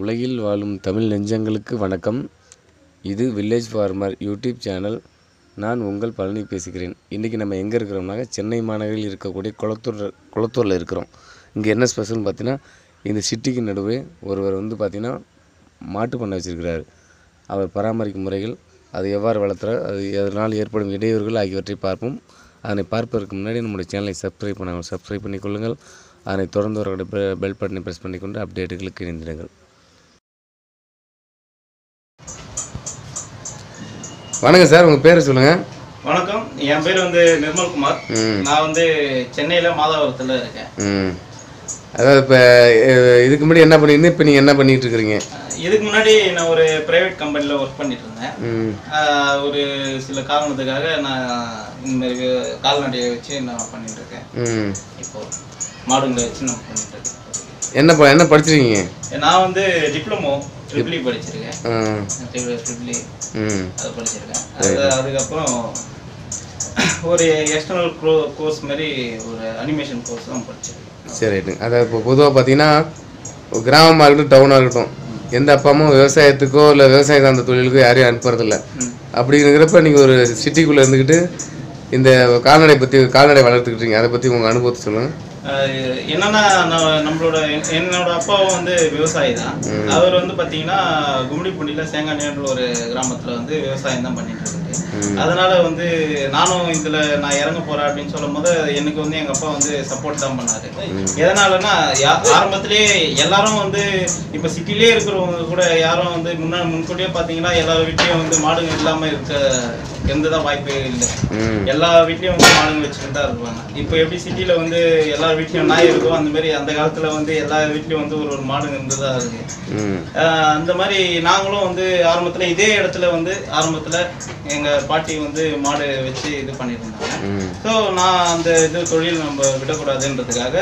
உலகில் வாழும் தமிழ் நெஞ்சங்களுக்கு வணக்கம். இது வில்லேஜ் ஃபார்மர் யூடியூப் சேனல் நான் உங்கள் பழனி பேசுகிறேன். இன்றைக்கி நம்ம எங்கே இருக்கிறோம்னாக்க சென்னை மாநகரில் இருக்கக்கூடிய குளத்தூர் குளத்தூரில் இருக்கிறோம். இங்கே என்ன ஸ்பெஷல்னு பார்த்தீங்கன்னா இந்த சிட்டிக்கு நடுவே ஒருவர் வந்து பார்த்திங்கன்னா மாட்டு பண்ணை வச்சுருக்கிறார். அவர் பராமரிக்கும் முறைகள் அது எவ்வாறு வளர்த்துறார் அது அதனால் ஏற்படும் இடையூறுகள் ஆகியவற்றை பார்ப்போம். அதனை பார்ப்பதற்கு முன்னாடி நம்முடைய சேனலை சப்ஸ்கிரைப் பண்ணாமல் சப்ஸ்கிரைப் பண்ணிக்கொள்ளுங்கள். அதனை தொடர்ந்து ஒரு பெல் பட்டனை ப்ரெஸ் பண்ணிக்கொண்டு அப்டேட்டுகளுக்கு இணைந்திடுங்கள். வணக்கம் சார் உங்கள் பேரை சொல்லுங்கள் வணக்கம். என் பேர் வந்து நிர்மல்குமார் நான் வந்து சென்னையில மாதாவரத்துல இருக்கேன். அதாவது இப்போ இதுக்கு முன்னாடி என்ன பண்ணியிருந்தேன் இப்போ நீங்கள் என்ன பண்ணிட்டு இருக்கிறீங்க இதுக்கு முன்னாடி நான் ஒரு பிரைவேட் கம்பெனில ஒர்க் பண்ணிட்டு இருந்தேன் ஒரு சில காரணத்துக்காக நான் இந்த மாதிரி கால்நடையை வச்சு நான் பண்ணிட்டு இருக்கேன் ம். இப்போ மாடுங்களை வச்சு நான் பண்ணிட்டு இருக்கேன் என்ன என்ன படிச்சிருக்கீங்க? நான் வந்து டிப்ளமோ ட்ரிபிளி படிச்சிருக்கேன். ம் ட்ரிபிளி ம். அது படிச்சிருக்கேன். அது அதுக்கப்புறம் ஒரு எக்ஸ்டர்னல் கோர்ஸ் மாதிரி ஒரு அனிமேஷன் கோர்ஸ் தான் படிச்சிருக்கேன். சரி ரைட்டுங்க அதாவது இப்போ பொதுவாக பார்த்தீங்கன்னா கிராமமாக இருக்கட்டும் டவுனாக இருக்கட்டும் எந்த அப்பா அம்மாவும் விவசாயத்துக்கோ இல்லை விவசாய சார்ந்த தொழிலுக்கோ யாரையும் அனுப்புறதில்ல. அப்படிங்கிறப்ப நீங்கள் ஒரு சிட்டிக்குள்ளே இருந்துக்கிட்டு இந்த கால்நடை பற்றி கால்நடை வளர்த்துக்கிட்டீங்க அதை பற்றி உங்கள் அனுபவத்தை சொல்லுங்கள் என்னன்னா நம்மளோட என்- என்னோட அப்பாவும் வந்து விவசாயி தான் அவர் வந்து பாத்தீங்கன்னா கும்மிடிப்பூண்டியில சேங்கானியன்ற ஒரு கிராமத்துல வந்து விவசாயம் தான் பண்ணிட்டு இருக்காரு. அதனால வந்து நானும் இதுல நான் இறங்க போறேன் அப்படின்னு சொல்லும் போது எனக்கு வந்து எங்க அப்பா வந்து சப்போர்ட் தான் பண்ணாரு. எதனாலன்னா யா- ஆரம்பத்திலேயே எல்லாரும் வந்து இப்ப சிட்டிலே இருக்கிறவங்க கூட யாரும் வந்து முன்ன முன்கூட்டியே பாத்தீங்கன்னா எல்லார் வீட்லயும் வந்து மாடுங்க இல்லாம இருக்க எந்ததான் வாய்ப்பே இல்லை. எல்லா வீட்லயும் வந்து மாடுங்க வச்சுட்டு தான் இருப்பாங்க. இப்போ எப்படி சிட்டில வந்து எல்லா வீட்லயும் நாய் இருக்கும் அந்த மாதிரி அந்த காலத்துல வந்து எல்லா வீட்லயும் வந்து ஒரு ஒரு மாடுங்க இருந்ததா இருக்கு. அந்த மாதிரி நாங்களும் வந்து ஆரம்பத்துல இதே இடத்துல வந்து ஆரம்பத்துல எங்க பாட்டி வந்து மாடு வச்சு இது பண்ணியிருந்தாங்க. ஸோ நான் அந்த இது தொழில் நம்ம விடக்கூடாதுன்றதுக்காக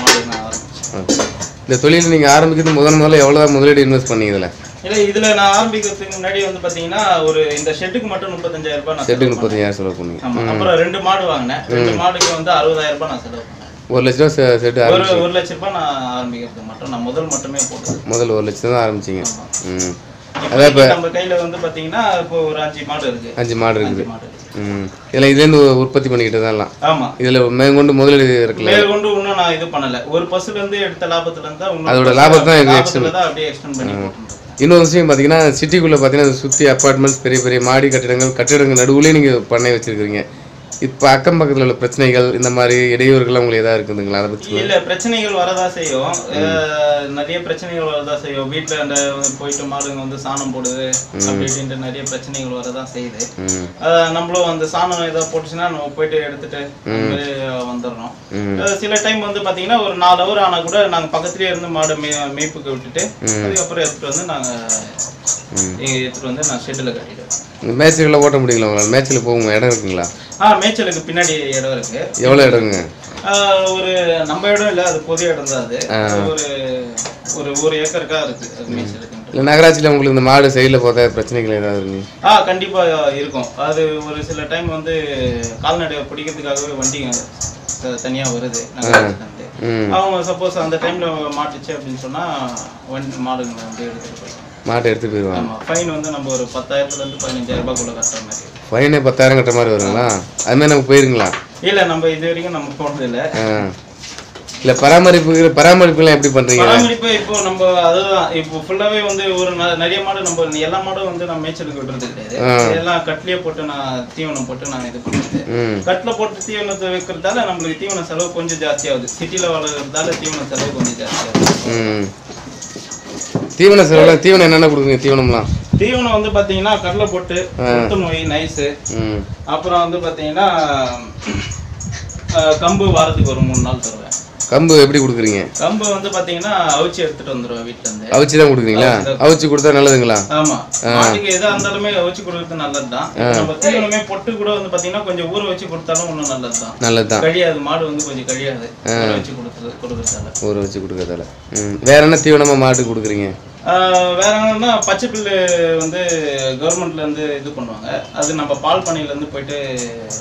மாடு நான் ஆரம்பிச்சேன். இந்த தொழில் நீங்கள் ஆரம்பிக்கிறது முதன் முதல்ல எவ்வளோ முதலீடு இன்வெஸ்ட் பண்ணீங்க இதில்? இல்ல இதுல நான் ஆரம்பிக்கிறதுக்கு முன்னாடி வந்து பாத்தீங்கன்னா ஒரு இந்த ஷெட்டுக்கு மட்டும் முப்பத்தஞ்சாயிரம் ரூபாய் நான் செட்டுக்கு முப்பத்தஞ்சாயிரம் செலவு ஆமா அப்புறம் ரெண்டு மாடு வாங்கினேன். ரெண்டு மாடுக்கு வந்து அறுபதாயிரம் ரூபாய் நான் செலவு பண்ணேன். ஒரு லட்ச ரூபா செட்டு ஒரு ஆரம்பிச்சு ஒரு லட்ச ரூபாய் நான் ஆரம்பிக்கிறதுக்கு மட்டும். நான் முதல் மட்டுமே போட்டது. முதல்ல ஒரு லட்சம் தான் ஆரம்பிச்சிங்க. ம். இப்போதைக்கு நம்ம கையில வந்து பாத்தீங்கன்னா இப்போ ஒரு அஞ்சு மாடு இருக்கு. அஞ்சு மாடு இருக்குது. அஞ்சு மாடு இருக்கு. ம். இதில் இதுலேருந்து உற்பத்தி பண்ணிக்கிட்டு தான் ஆமா. இதில் மேற்கொண்டு முதலீடு இருக்குல்ல? மேற்கொண்டு இன்னும் நான் இது பண்ணல. ஒரு பஸ்ல இருந்து எடுத்த லாபத்துல இருந்தா இன்னும் அதோட லாபத்தை தான் இது லாபத்துல தான் அப்படியே எக்ஸ்டெண்ட் பண்ணி. இன்னொரு விஷயம் பார்த்தீங்கன்னா சிட்டிக்குள்ளே பார்த்தீங்கன்னா சுற்றி அப்பார்ட்மெண்ட்ஸ் பெரிய பெரிய மாடி கட்டிடங்கள் கட்டிடங்கள் நடுவுலேயே நீங்கள் பண்ணை வச்சுருக்கிறீங்க. இப்போ அக்கம் பக்கத்தில் உள்ள பிரச்சனைகள் இந்த மாதிரி இடையூறுகள் உங்களுக்கு எதாவது இருக்குதுங்களா? அதை பற்றி இல்ல பிரச்சனைகள் வரதா செய்யும். நிறைய பிரச்சனைகள் வரதா செய்யும். வீட்டுல அந்த போயிட்டு மாடுங்க வந்து சாணம் போடுது அப்படி இப்படின்ட்டு நிறைய பிரச்சனைகள் வரதான் செய்யுது. நம்மளும் அந்த சாணம் ஏதாவது போட்டுச்சுன்னா நம்ம போயிட்டு எடுத்துட்டு வந்துடுறோம் சில டைம் வந்து பாத்தீங்கன்னா ஒரு நாலு ஹவர் ஆனா கூட நாங்க பக்கத்துலயே இருந்து மாடு மே மேய்ப்புக்கு விட்டுட்டு அதுக்கப்புறம் எடுத்துட்டு வந்து நாங்க இங்க எடுத்துட்டு வந்து நான் ஷெட்டில் கட்டிடுவேன் இந்த மேட்சுகளில் ஓட்ட முடியல உங்களால்? மேட்ச்சில் போகும் இடம் இருக்குங்களா? ஆ மேய்ச்சலுக்கு பின்னாடி இடம் இருக்கு. எவ்வளோ இடங்க? ஒரு நம்ம இடம் இல்ல அது பொது இடம் தான் அது. ஒரு ஒரு ஒரு ஏக்கருக்கா இருக்கு அது மேய்ச்சலுக்கு இல்லை நகராட்சியில் உங்களுக்கு இந்த மாடு சைடில் போதா பிரச்சனைகள் ஏதாவது இருக்குங்க ஆ கண்டிப்பா இருக்கும். அது ஒரு சில டைம் வந்து கால்நடையை பிடிக்கிறதுக்காகவே வண்டிங்க தனியா வருது நகராட்சியிலேருந்து ம். அவங்க சப்போஸ் அந்த டைம்ல மாட்டுச்சு அப்படின்னு சொன்னா வண்டி மாடுங்களை வந்து எடுத்துட்டு போயிடுவாங்க மாட்டை எடுத்துகிட்டு போயிடுவாங்க. ஃபைன் வந்து நம்ம ஒரு பத்தாயிரத்துல இருந்து பதினஞ்சாயிரம் ரூபாய்க்குள்ள கட்டுற மாதிரி. ஃபைனே பத்தாயிரம் கட்டுற மாதிரி வருங்களா? அது மாதிரி நம்ம போயிருங்களா? இல்ல நம்ம இது வரைக்கும் நம்ம போனது இல்ல. இல்லை பராமரிப்பு பராமரிப்புலாம் எப்படி பண்ணுறீங்க பராமரிப்பு இப்போ நம்ம அதுதான் இப்போ ஃபுல்லாவே வந்து ஒரு நிறைய மாடு நம்ம எல்லா மாடும் வந்து நான் மேய்ச்சலுக்கு விடுறது கிடையாது. எல்லாம் கட்லயே போட்டு நான் தீவனம் போட்டு நான் இது பண்ணுறது ம். கட்டில் போட்டு தீவனத்தை வைக்கிறதால நம்மளுக்கு தீவன செலவு கொஞ்சம் ஜாஸ்தியாகுது சிட்டில வளர்க்கறதால தீவன செலவு கொஞ்சம் ஜாஸ்தியாகுது ம் தீவன செலவுலாம் தீவனம் என்னென்ன கொடுக்குங்க தீவனம்லாம்? தீவனம் வந்து பாத்தீங்கன்னா கடலை போட்டு நோய் நைஸு அப்புறம் வந்து பாத்தீங்கன்னா அஹ், கம்பு வாரத்துக்கு ஒரு மூணு நாள் தருவேன். கம்பு எப்படி கொடுக்குறீங்க? கம்பு வந்து பாத்தீங்கன்னா அவிச்சு எடுத்துட்டு வந்துருவேன் வீட்டுல இருந்து அவிச்சு தான் கொடுக்குறீங்களா? அவிச்சு கொடுத்தா நல்லதுங்களா? ஆமா. மாட்டுக்கு எதா இருந்தாலுமே வச்சு கொடுக்கறது நல்லதுதான். நம்ம தீவனமே பொட்டு கூட வந்து பாத்தீங்கன்னா கொஞ்சம் ஊற வச்சு கொடுத்தாலும் இன்னும் நல்லதுதான். நல்லது தான் கழியாது. மாடு வந்து கொஞ்சம் கழியாது. ஊற வச்சு கொடுக்குறது கொடுக்கறதால. ஊற வச்சு கொடுக்கறதால. வேற என்ன தீவனமாக மாட்டுக்கு கொடுக்குறீங்க? வேற என்னன்னா பச்சை புல்லு வந்து கவர்மெண்ட்ல இருந்து இது பண்ணுவாங்க. அது நம்ம பால் பண்ணையில இருந்து போயிட்டு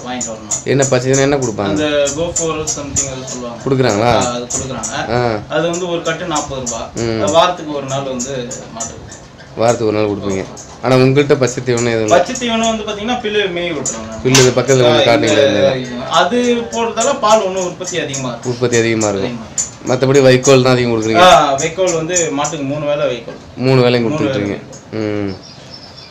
வாங்கிட்டு வரணும். என்ன பச்சைன்னா என்ன கொடுப்பாங்க? அந்த கோ ஃபோர் சம்திங் அது சொல்லுவாங்க. கொடுக்குறாங்களா? அது கொடுக்குறாங்க. அது வந்து ஒரு கட்டு நாற்பது ரூபாய் வாரத்துக்கு ஒரு நாள் வந்து மாட்டுக்கு. வாரத்துக்கு ஒரு நாள் கொடுப்பீங்க. ஆனால் உங்கள்கிட்ட பச்சை தீவனம் எதுவும் பச்சை தீவனம் வந்து பாத்தீங்கன்னா பில்லு மேய் விட்டுருவாங்க புல்லு இது பக்கத்தில் காட்டுங்களா அது போடுறதால பால் ஒன்றும் உற்பத்தி அதிகமா இருக்கும் உற்பத்தி அதிகமாக இருக்கும் மற்றபடி வைக்கோல் தான் அதிகம் கொடுக்குறீங்க? வைக்கோல் வந்து மாட்டுக்கு மூணு வேளை வைக்கோல். மூணு வேலையும் கொடுத்துட்ருக்கீங்க ம்.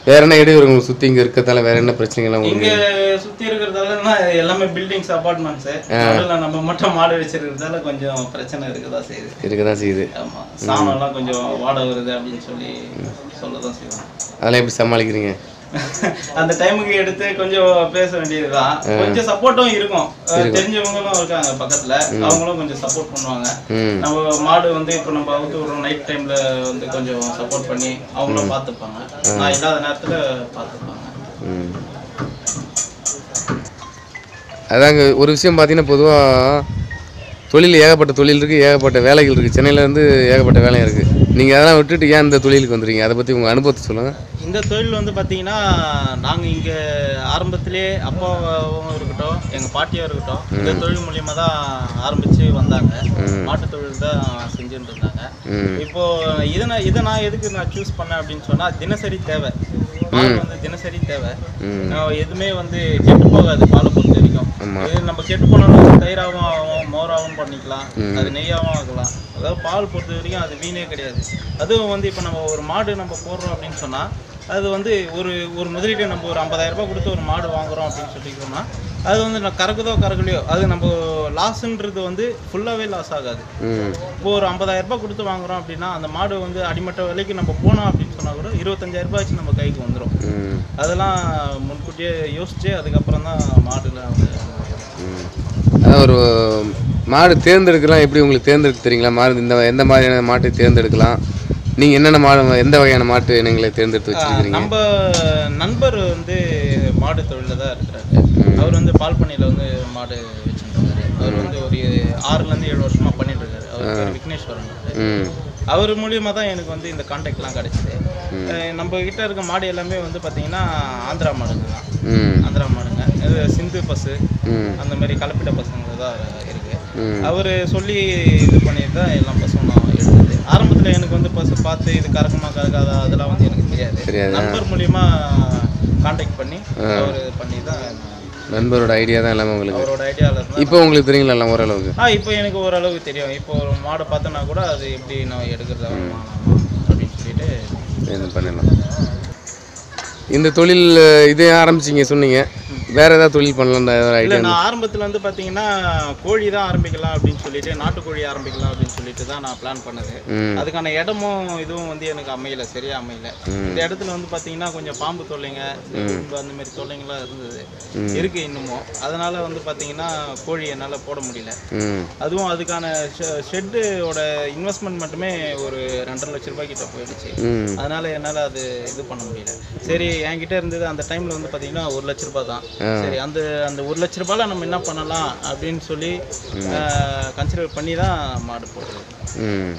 வேற என்ன இடையூறு உங்களுக்கு சுற்றி இங்கே இருக்கத்தால வேற என்ன பிரச்சனைகள்லாம் உங்களுக்கு? சுத்தி இருக்கிறதால எல்லாமே பில்டிங்ஸ் அபார்ட்மெண்ட்ஸ் நடுவுல நம்ம மட்டும் மாடு வச்சிருக்கிறதால கொஞ்சம் பிரச்சனை இருக்குதா செய்யுது. இருக்க தான் செய்யுது. ஆமா. சாணம் எல்லாம் கொஞ்சம் வாடை வருது அப்படின்னு சொல்லி சொல்லதான் செய்வாங்க. அதெல்லாம் எப்படி சமாளிக்கிறீங்க? அந்த டைமுக்கு எடுத்து கொஞ்சம் பேச வேண்டியதுதான். கொஞ்சம் சப்போர்ட்டும் இருக்கும். தெரிஞ்சவங்களும் இருக்காங்க பக்கத்துல. அவங்களும் கொஞ்சம் சப்போர்ட் பண்ணுவாங்க. நம்ம மாடு வந்து இப்போ நம்ம அவுத்து விடுறோம் நைட் டைம்ல வந்து கொஞ்சம் சப்போர்ட் பண்ணி அவங்களும் பார்த்துப்பாங்க நான் இல்லாத நேரத்துல பார்த்துப்பாங்க அதாங்க ஒரு விஷயம் பார்த்தீங்கன்னா பொதுவாக தொழில் ஏகப்பட்ட தொழில் இருக்குது ஏகப்பட்ட வேலைகள் இருக்குது சென்னையில் இருந்து ஏகப்பட்ட வேலை இருக்குது நீங்கள் அதெல்லாம் விட்டுட்டு ஏன் இந்த தொழிலுக்கு வந்துறீங்க அதை பற்றி உங்கள் அனுபவத்தை சொல்லுங்கள் இந்த தொழில் வந்து பார்த்தீங்கன்னா நாங்கள் இங்கே ஆரம்பத்திலே அப்பாவும் இருக்கட்டும் எங்கள் பாட்டியும் இருக்கட்டும் இந்த தொழில் மூலியமாக தான் ஆரம்பித்து வந்தாங்க. மாட்டுத் தொழில் தான் செஞ்சுட்டு இருந்தாங்க. ம். இப்போ இதை நான் இதை நான் எதுக்கு நான் சூஸ் பண்ணேன் அப்படின்னு சொன்னால் தினசரி தேவை. பால் வந்து தினசரி தேவை. எதுவுமே வந்து கெட்டு போகாது பாலை பொறுத்த வரைக்கும். இது நம்ம கெட்டு போனாலும் தயிராகவும் ஆகும் மோராகவும் பண்ணிக்கலாம். அது நெய்யாகவும் ஆகலாம். அதாவது பால் பொறுத்த வரைக்கும் அது வீணே கிடையாது. அதுவும் வந்து இப்போ நம்ம ஒரு மாடு நம்ம போடுறோம் அப்படின்னு சொன்னால் அது வந்து ஒரு ஒரு முதலீடு நம்ம ஒரு 50000 ரூபாய் கொடுத்து ஒரு மாடு வாங்குறோம் அப்படின்னு சொல்லிக்கிறோம்னா அது வந்து நான் கறக்குதோ கறக்கலையோ அது நம்ம லாஸ்ன்றது வந்து ஃபுல்லாகவே லாஸ் ஆகாது. இப்போ ஒரு 50000 ரூபாய் கொடுத்து வாங்குறோம் அப்படின்னா அந்த மாடு வந்து அடிமட்ட விலைக்கு நம்ம போனோம் அப்படின்னு சொன்னா கூட 25000 ரூபாய் வச்சு நம்ம கைக்கு வந்துடும் அதெல்லாம் முன்கூட்டியே யோசிச்சு அதுக்கப்புறம் தான் மாடுல வந்து ஒரு மாடு தேர்ந்தெடுக்கலாம். எப்படி உங்களுக்கு தேர்ந்தெடுக்க தெரியுங்களா? மாடு இந்த எந்த மாதிரியான மாட்டை தேர்ந்தெடுக்கலாம்? நீங்கள் என்னென்ன மாடு எந்த வகையான மாட்டு இனங்களை தேர்ந்தெடுத்து வச்சிருக்கிறீங்க? நம்ம நண்பர் வந்து மாடு தொழிலில் தான் இருக்கிறாரு. அவர் வந்து பால் பண்ணையில் வந்து மாடு வச்சுருக்காரு அவர் வந்து ஒரு ஆறுலேருந்து ஏழு வருஷமா பண்ணிட்டு இருக்காரு அவர் பேர் விக்னேஸ்வரன் அவர். மூலியமாக தான் எனக்கு வந்து இந்த கான்டாக்ட்லாம் கிடச்சிது. நம்ம கிட்ட இருக்க மாடு எல்லாமே வந்து பார்த்தீங்கன்னா ஆந்திரா மாடுங்க. தான் ஆந்திரா மாடுங்க. இது சிந்து பசு. அந்த மாதிரி கலப்பிட்ட பசங்க தான் இருக்கு. அவர் சொல்லி இது பண்ணிட்டு தான் எல்லா பசும் நான் எடுத்தது ஆரம்பத்தில் எனக்கு வந்து பசு பார்த்து இது கறக்குமா கறக்காதா அதெல்லாம் வந்து எனக்கு தெரியாது. தெரியாது. நண்பர் மூலியமா காண்டாக்ட் பண்ணி அவர் பண்ணி தான் நண்பரோட ஐடியா தான் எல்லாமே உங்களுக்கு? அவரோட ஐடியாவில் இப்போ உங்களுக்கு தெரியுங்களா எல்லாம் ஓரளவுக்கு? ஆ இப்போ எனக்கு ஓரளவுக்கு தெரியும். இப்போ ஒரு மாடை பார்த்தோன்னா கூட அது எப்படி நான் எடுக்கிறதா அப்படின்னு சொல்லிட்டு பண்ணிடலாம். இந்த தொழில் இதே ஆரம்பிச்சிங்க சொன்னீங்க. வேறு ஏதாவது தொழில் பண்ணலாம் இல்லை ஐடியா நான் ஆரம்பத்தில் வந்து பார்த்தீங்கன்னா கோழி தான் ஆரம்பிக்கலாம் அப்படின்னு சொல்லிட்டு நாட்டுக்கோழி ஆரம்பிக்கலாம் அப்படின்னு சொல்லிட்டு தான் நான் பிளான் பண்ணது. ம். அதுக்கான இடமும் இதுவும் வந்து எனக்கு அமையல சரியா அமையல. இந்த இடத்துல வந்து பாத்தீங்கன்னா கொஞ்சம் பாம்பு தொல்லைங்க உடும்பு அந்த மாதிரி தொல்லைங்களாம் இருந்தது. இருக்கு இன்னமும் அதனால வந்து பாத்தீங்கன்னா கோழி என்னால போட முடியல. ம். அதுவும் அதுக்கான ஷெட்டோட இன்வெஸ்ட்மெண்ட் மட்டுமே ஒரு ரெண்டரை லட்ச ரூபாய் கிட்ட போயிடுச்சு. ம். அதனால என்னால அது இது பண்ண முடியல. சரி என்கிட்ட இருந்தது அந்த டைம்ல வந்து பாத்தீங்கன்னா ஒரு லட்ச ரூபாய் தான். சரி அந்த அந்த ஒரு லட்ச ரூபாயில நம்ம என்ன பண்ணலாம் அப்படின்னு சொல்லி கன்சிடர் பண்ணி தான் மாடு போடுறது ம்.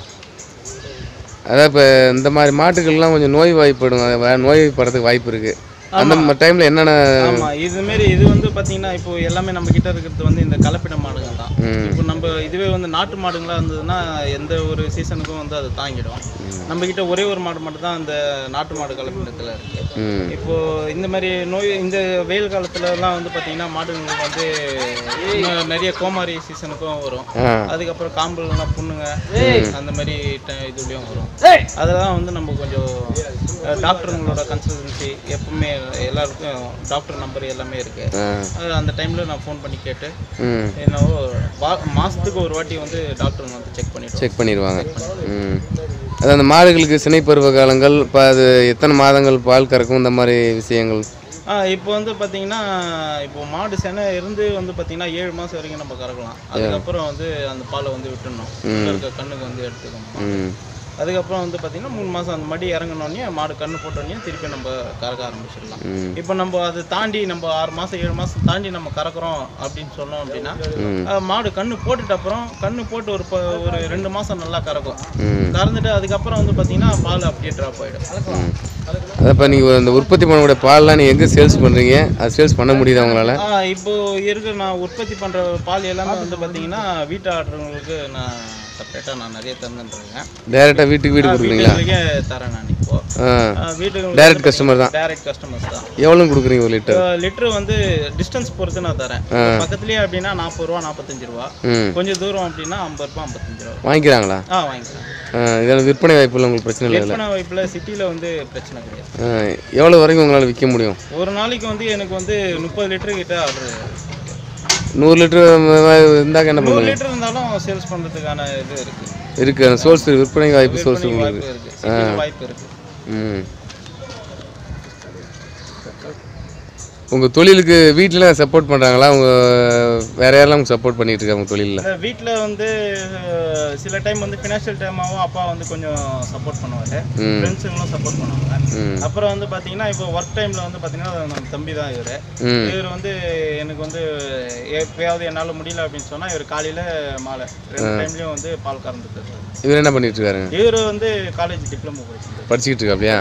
அதான் இப்போ இந்த மாதிரி மாட்டுக்கள்லாம் கொஞ்சம் நோய் வாய்ப்படும் நோய் படுறதுக்கு வாய்ப்பு இருக்குது அந்த டைமில் என்னென்ன ஆமா இது மாரி இது வந்து பாத்தீங்கன்னா இப்போ எல்லாமே நம்ம கிட்ட இருக்கிறது வந்து இந்த கலப்பிட மாடுங்க தான். இப்போ நம்ம இதுவே வந்து நாட்டு மாடுங்களா இருந்ததுன்னா எந்த ஒரு சீசனுக்கும் வந்து அது தாங்கிடும். நம்ம கிட்ட ஒரே ஒரு மாடு மட்டும் தான் அந்த நாட்டு மாடு கலப்பிடத்துல இருக்கு. இப்போ இந்த மாதிரி நோய் இந்த வெயில் காலத்துல எல்லாம் வந்து பாத்தீங்கன்னா மாடுங்களுக்கு வந்து நிறைய கோமாரி சீசனுக்கும் வரும். அதுக்கப்புறம் காம்புலாம் புண்ணுங்க. அந்த மாதிரி ட- இதுலயும் வரும். அதெல்லாம் வந்து நம்ம கொஞ்சம் டாக்டருங்களோட கன்சல்டன்சி எப்பவுமே எல்லாருக்கும் டாக்டர் நம்பர் எல்லாமே இருக்கு. அந்த டைம்ல நான் ஃபோன் பண்ணி கேட்டு என்னவோ மாசத்துக்கு ஒரு வாட்டி வந்து டாக்டர் வந்து செக் பண்ணிட்டு செக் பண்ணிடுவாங்க. அது அந்த மாடுகளுக்கு சினை பருவ காலங்கள் இப்போ அது எத்தனை மாதங்கள் பால் கறக்கும் இந்த மாதிரி விஷயங்கள்? இப்போ வந்து பார்த்தீங்கன்னா இப்போ மாடு செனை இருந்து வந்து பார்த்தீங்கன்னா ஏழு மாதம் வரைக்கும் நம்ம கறக்கலாம். அதுக்கப்புறம் வந்து அந்த பாலை வந்து விட்டுடணும். இருக்க கண்ணுக்கு வந்து எடுத்துக்கணும். அதுக்கப்புறம் வந்து பார்த்தீங்கன்னா மூணு மாதம் அந்த மடி இறங்கினோடனே மாடு கண்ணு போட்டோடனே திருப்பி நம்ம கறக்க ஆரம்பிச்சிடலாம். இப்போ நம்ம அதை தாண்டி நம்ம ஆறு மாதம் ஏழு மாதம் தாண்டி நம்ம கறக்குறோம் அப்படின்னு சொன்னோம் அப்படின்னா மாடு கண்ணு போட்டுட்ட அப்புறம் கண்ணு போட்டு ஒரு ஒரு ரெண்டு மாதம் நல்லா கறக்கும். கறந்துட்டு அதுக்கப்புறம் வந்து பார்த்தீங்கன்னா பால் அப்படியே ட்ராப் ஆகிடும் அதப்போ நீங்கள் இந்த உற்பத்தி பண்ணக்கூடிய பால்லாம் நீங்கள் எங்கே சேல்ஸ் பண்ணுறீங்க அது சேல்ஸ் பண்ண முடியுதா உங்களால்? ஆ இப்போ இருக்கிற நான் உற்பத்தி பண்ணுற பால் எல்லாமே வந்து பார்த்தீங்கன்னா வீட்டு ஆடுறவங்களுக்கு நான் செப்பரேட்டாக நான் நிறைய தந்துட்டுருக்கேன். டேரெக்டாக வீட்டுக்கு வீடு கொடுக்குறீங்களா? தரேன் நான் இப்போ. ஆ. ஆ, வீட்டுக்கு டைரக்ட் கஸ்டமர் தான். டைரக்ட் கஸ்டமர்ஸ் தான். எவ்வளோ கொடுக்குறீங்க ஒரு லிட்டர்? லிட்டர் வந்து டிஸ்டன்ஸ் பொறுத்து நான் தரேன். பக்கத்துலேயே அப்படின்னா நாற்பது ரூபா நாற்பத்தஞ்சு ரூபா. கொஞ்சம் தூரம் அப்படின்னா ஐம்பது ரூபா ஐம்பத்தஞ்சு ரூபா. வாங்கிக்கிறாங்களா? ஆ வாங்கிக்கலாம் ஆ, இதில் விற்பனை வாய்ப்பு இல்லை உங்களுக்கு பிரச்சனை இல்லை விற்பனை வாய்ப்பில் சிட்டியில் வந்து பிரச்சனை கிடையாது. எவ்வளோ வரைக்கும் உங்களால் விற்க முடியும்? ஒரு நாளைக்கு வந்து எனக்கு வந்து முப்பது லிட்டர் கிட்ட ஆர்டர் நூறு லிட்டர் இருந்தாக்க என்ன பண்ணுங்க லிட்டர் இருந்தாலும் சேல்ஸ் பண்ணுறதுக்கான இது இருக்குது இருக்கு. அந்த சோர்ஸ் விற்பனை வாய்ப்பு சோர்ஸ் உங்களுக்கு. இருக்குது வாய்ப்பு இருக்குது ம். உங்கள் தொழிலுக்கு வீட்டில் சப்போர்ட் பண்ணுறாங்களா உங்க வேற யாரெல்லாம் சப்போர்ட் பண்ணிட்டு இருக்காங்க உங்கள் தொழிலில்? வீட்டில் வந்து சில டைம் வந்து ஃபினான்ஷியல் டைமாகவும் அப்பா வந்து கொஞ்சம் சப்போர்ட் பண்ணுவார். ஃப்ரெண்ட்ஸுங்களும் சப்போர்ட் பண்ணுவாங்க. அப்புறம் வந்து பார்த்தீங்கன்னா இப்போ ஒர்க் டைமில் வந்து பார்த்தீங்கன்னா நம்ம தம்பி தான் இவர். இவர் வந்து எனக்கு வந்து எப்பயாவது என்னால் முடியல அப்படின்னு சொன்னால் இவர் காலையில் மாலை ரெண்டு டைம்லேயும் வந்து பால் கறந்துட்டு இவர் என்ன பண்ணிட்டு இருக்காருங்க? இவர் வந்து காலேஜ் டிப்ளமோ படிச்சிருக்காரு படிச்சுக்கிட்டு இருக்காப்லையா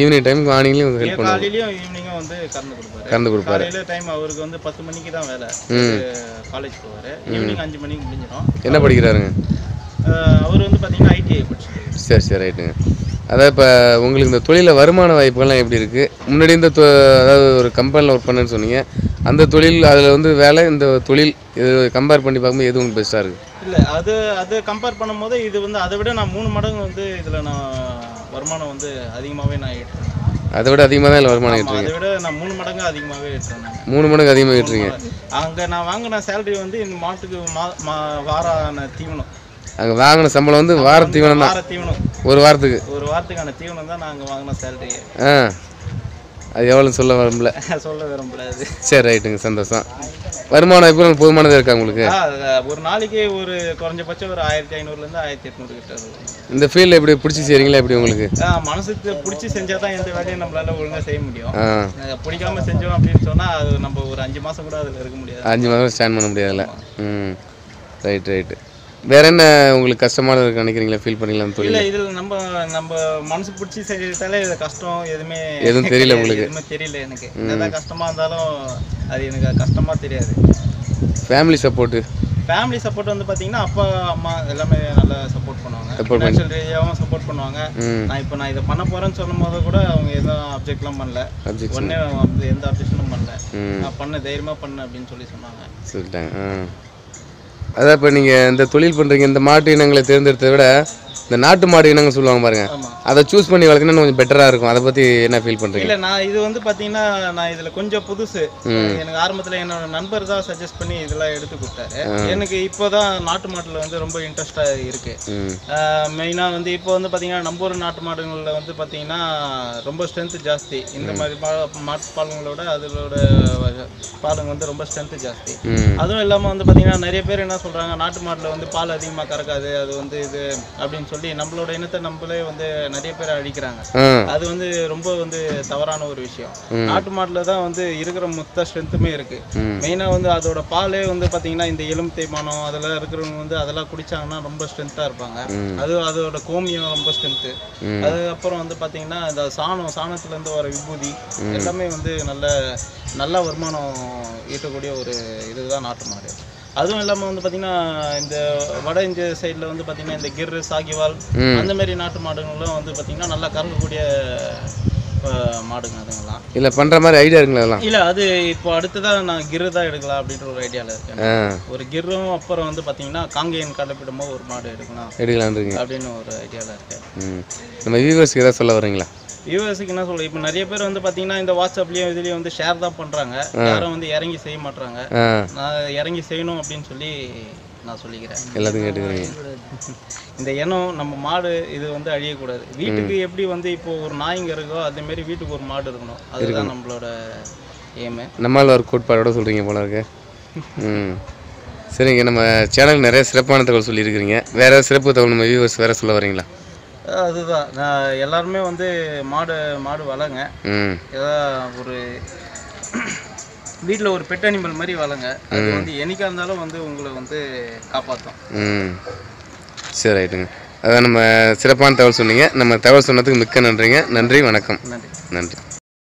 ஈவினிங் டைமுக்கு மார்னிங்லேயும் ஹெல்ப் பண்ணுவாங்க. காலையிலயும் ஈவினிங்கும் வந்து கறந்து கொடுப்பாரு. கறந்து கொடுப்பாரு. காலையில டைம் அவருக்கு வந்து பத்து மணிக்கு தான் வேலை. காலேஜ் போவார். ஈவினிங் அஞ்சு மணிக்கு முடிஞ்சிடும். என்ன படிக்கிறாருங்க? அவர் வந்து பார்த்தீங்கன்னா ஐடிஐ படிச்சிருக்காரு. சரி சரி ரைட்டுங்க அதாவது இப்போ உங்களுக்கு இந்த தொழிலில் வருமான வாய்ப்புகள்லாம் எப்படி இருக்குது முன்னாடி இந்த தொ அதாவது ஒரு கம்பெனியில் ஒர்க் பண்ணேன்னு சொன்னீங்க. அந்த தொழில் அதில் வந்து வேலை இந்த தொழில் இது கம்பேர் பண்ணி பார்க்கும்போது எது உங்களுக்கு பெஸ்ட்டாக இருக்குது இல்லை அது அது கம்பேர் பண்ணும்போது இது வந்து அதை விட நான் மூணு மடங்கு வந்து இதில் நான் வருமானம் வந்து அதிகமாகவே நான் ஈட்டுறேன் அதை விட அதிகமாக தான் இல்லை வருமானம் ஈட்டுறீங்க அதை விட நான் மூணு மடங்கு அதிகமாகவே ஈட்டுறேன் நான். மூணு மடங்கு அதிகமாக ஈட்டுறீங்க அங்கே நான் வாங்கின சேலரி வந்து இந்த மாட்டுக்கு மா மா வாரான தீவனம். அங்கே வாங்கின சம்பளம் வந்து வார தீவனம் தான். வார தீவனம். ஒரு வாரத்துக்கு. ஒரு வாரத்துக்கான தீவனம் தான் நாங்கள் வாங்கின சேலரியே ஆ. அது எவ்வளோன்னு சொல்ல விரும்பல. சொல்ல விரும்பலாது சரி ரைட்டுங்க சந்தோஷம். வருமான வாய்ப்பு உங்களுக்கு போதுமானதாக இருக்கா உங்களுக்கு? ஒரு நாளைக்கு ஒரு குறைஞ்சபட்சம் ஒரு ஆயிரத்தி ஐநூறுலேருந்து ஆயிரத்தி எட்நூறு கிட்ட இருக்கும் இந்த ஃபீல்டில் எப்படி பிடிச்சி செய்கிறீங்களா எப்படி உங்களுக்கு? மனசுக்கு பிடிச்சி செஞ்சால் தான் எந்த வேலையும் நம்மளால ஒழுங்காக செய்ய முடியும். பிடிக்காம செஞ்சோம் அப்படின்னு சொன்னால் அது நம்ம ஒரு அஞ்சு மாதம் கூட அதில் இருக்க முடியாது. அஞ்சு மாதம் ஸ்டாண்ட் பண்ண முடியாதுல்ல. ம். ரைட் ரைட்டு வேற என்ன உங்களுக்கு கஷ்டமானது இருக்கு நினைக்கிறீங்களா? ஃபீல் பண்ணீங்களா தொழில்? இல்லை இதில் நம்ம நம்ம மனசு பிடிச்சி செய்யறதால இது கஷ்டம். எதுவுமே எதுவும் தெரியல உங்களுக்கு? எதுவுமே தெரியல எனக்கு. என்னதான் கஷ்டமாக இருந்தாலும் அது எனக்கு கஷ்டமாக தெரியாது. ஃபேமிலி சப்போர்ட்டு ஃபேமிலி சப்போர்ட் வந்து பார்த்தீங்கன்னா அப்பா அம்மா எல்லாமே நல்லா சப்போர்ட் பண்ணுவாங்க. ஃபினான்ஷியல் ரீதியாகவும் சப்போர்ட் பண்ணுவாங்க. நான் இப்போ நான் இதை பண்ண போகிறேன்னு சொல்லும் போது கூட அவங்க எதுவும் அப்ஜெக்ட்லாம் பண்ணல. வந்து எந்த அப்ஜெக்ஷனும் பண்ணல. நான் பண்ண தைரியமாக பண்ணு அப்படின்னு சொல்லி சொன்னாங்க. சொல்லிட்டாங்க. அதான் இப்போ நீங்கள் இந்த தொழில் பண்ணுறீங்க இந்த மாட்டு இனங்களை தேர்ந்தெடுத்ததை விட இந்த நாட்டு மாடு இனங்கள் சொல்லுவாங்க பாருங்க. அதை சூஸ் பண்ணி வளர்த்தீங்கன்னா கொஞ்சம் பெட்டராக இருக்கும். அதை பற்றி என்ன ஃபீல் பண்ணுறீங்க இல்ல நான் இது வந்து பாத்தீங்கன்னா நான் இதுல கொஞ்சம் புதுசு. எனக்கு ஆரம்பத்துல என்னோட நண்பர் தான் சஜஸ்ட் பண்ணி இதெல்லாம் எடுத்து கொடுத்தாரு. எனக்கு இப்போதான் நாட்டு மாட்டுல வந்து ரொம்ப இன்ட்ரெஸ்டா இருக்கு. ம். மெயினா வந்து இப்போ வந்து பாத்தீங்கன்னா நம்ம ஊர் நாட்டு மாடுகளில் வந்து பாத்தீங்கன்னா ரொம்ப ஸ்ட்ரென்த் ஜாஸ்தி. இந்த மாதிரி மாட்டு பாலுங்களோட அதோட பாலுங்க வந்து ரொம்ப ஸ்ட்ரென்த் ஜாஸ்தி. அதுவும் இல்லாம வந்து பாத்தீங்கன்னா நிறைய பேர் என்ன சொல்றாங்க நாட்டு மாட்டுல வந்து பால் அதிகமா கறக்காது அது வந்து இது அப்படின்னு சொல்லி நம்மளோட இனத்தை நம்மளே வந்து நிறைய பேர் அழிக்கிறாங்க. அது வந்து ரொம்ப வந்து தவறான ஒரு விஷயம். நாட்டு மாட்டுல தான் வந்து இருக்கிற மொத்த ஸ்ட்ரென்த்துமே இருக்கு. ம். மெயினா வந்து அதோட பாலே வந்து பாத்தீங்கன்னா இந்த எலும்பு தேய்மானம் அதெல்லாம் இருக்கிறவங்க வந்து அதெல்லாம் குடிச்சாங்கன்னா ரொம்ப ஸ்ட்ரென்த்தா இருப்பாங்க. அது அதோட கோமியம் ரொம்ப ஸ்ட்ரென்த்து. அதுக்கப்புறம் வந்து பாத்தீங்கன்னா இந்த சாணம் சாணத்துல இருந்து வர விபூதி எல்லாமே வந்து நல்ல நல்ல வருமானம் ஈட்டக்கூடிய ஒரு இதுதான் நாட்டு மாடு. அதுவும் இல்லாமல் வந்து பார்த்தீங்கன்னா இந்த வட இந்திய சைடில் வந்து பார்த்தீங்கன்னா இந்த கிர்ரு சாகிவால். அந்த மாதிரி நாட்டு மாடுங்களும் வந்து பார்த்தீங்கன்னா நல்லா கறக்கக்கூடிய மாடுங்க அதுங்கெல்லாம் இல்லை பண்ணுற மாதிரி ஐடியா இருக்குங்களா அதெல்லாம் இல்லை அது இப்போ அடுத்ததாக நான் கிர்ரு தான் எடுக்கலாம் அப்படின்ற ஒரு ஐடியாவில் இருக்கேன். ஒரு கிர்ரும் அப்புறம் வந்து பார்த்தீங்கன்னா காங்கேயன் கலப்பிடமோ ஒரு மாடு எடுக்கலாம் எடுக்கலான்றீங்க அப்படின்னு ஒரு ஐடியாவில் இருக்கேன். நம்ம வியூவர்ஸ்க்கு ஏதாவது சொல்ல வரீங்களா யூஎஸ்க்கு என்ன சொல்ல இப்போ நிறைய பேர் வந்து பார்த்தீங்கன்னா இந்த வாட்ஸ்அப்லேயும் இதுலேயும் வந்து ஷேர் தான் பண்ணுறாங்க யாரும் வந்து இறங்கி செய்ய மாட்றாங்க. நான் இறங்கி செய்யணும் அப்படின்னு சொல்லி நான் சொல்லிக்கிறேன். எல்லாத்தையும் கேட்டுக்கிறீங்க. இந்த இனம் நம்ம மாடு இது வந்து அழியக்கூடாது. வீட்டுக்கு எப்படி வந்து இப்போ ஒரு நாய்ங்க இருக்கோ அதே மாதிரி வீட்டுக்கு ஒரு மாடு இருக்கணும். அதுதான் நம்மளோட எய்மு நம்மால் ஒரு கோட்பாடோட சொல்கிறீங்க போல இருக்கு. ம். சரிங்க நம்ம சேனல் நிறைய சிறப்பான தகவல் சொல்லியிருக்கிறீங்க. வேறு சிறப்பு தகவல் நம்ம வியூவர்ஸ் வேறு சொல்ல வரீங்களா? அதுதான். நான் எல்லாருமே வந்து மாடு மாடு வளங்க. ம். ஏதோ ஒரு வீட்டில் ஒரு பெட் அனிமல் மாதிரி வளங்க. அது வந்து என்னைக்கா இருந்தாலும் வந்து உங்களை வந்து காப்பாற்றும் ம். சரி ரைட்டுங்க. அதான் நம்ம சிறப்பான தகவல் சொன்னீங்க. நம்ம தகவல் சொன்னதுக்கு மிக்க நன்றிங்க. நன்றி வணக்கம். நன்றி. நன்றி.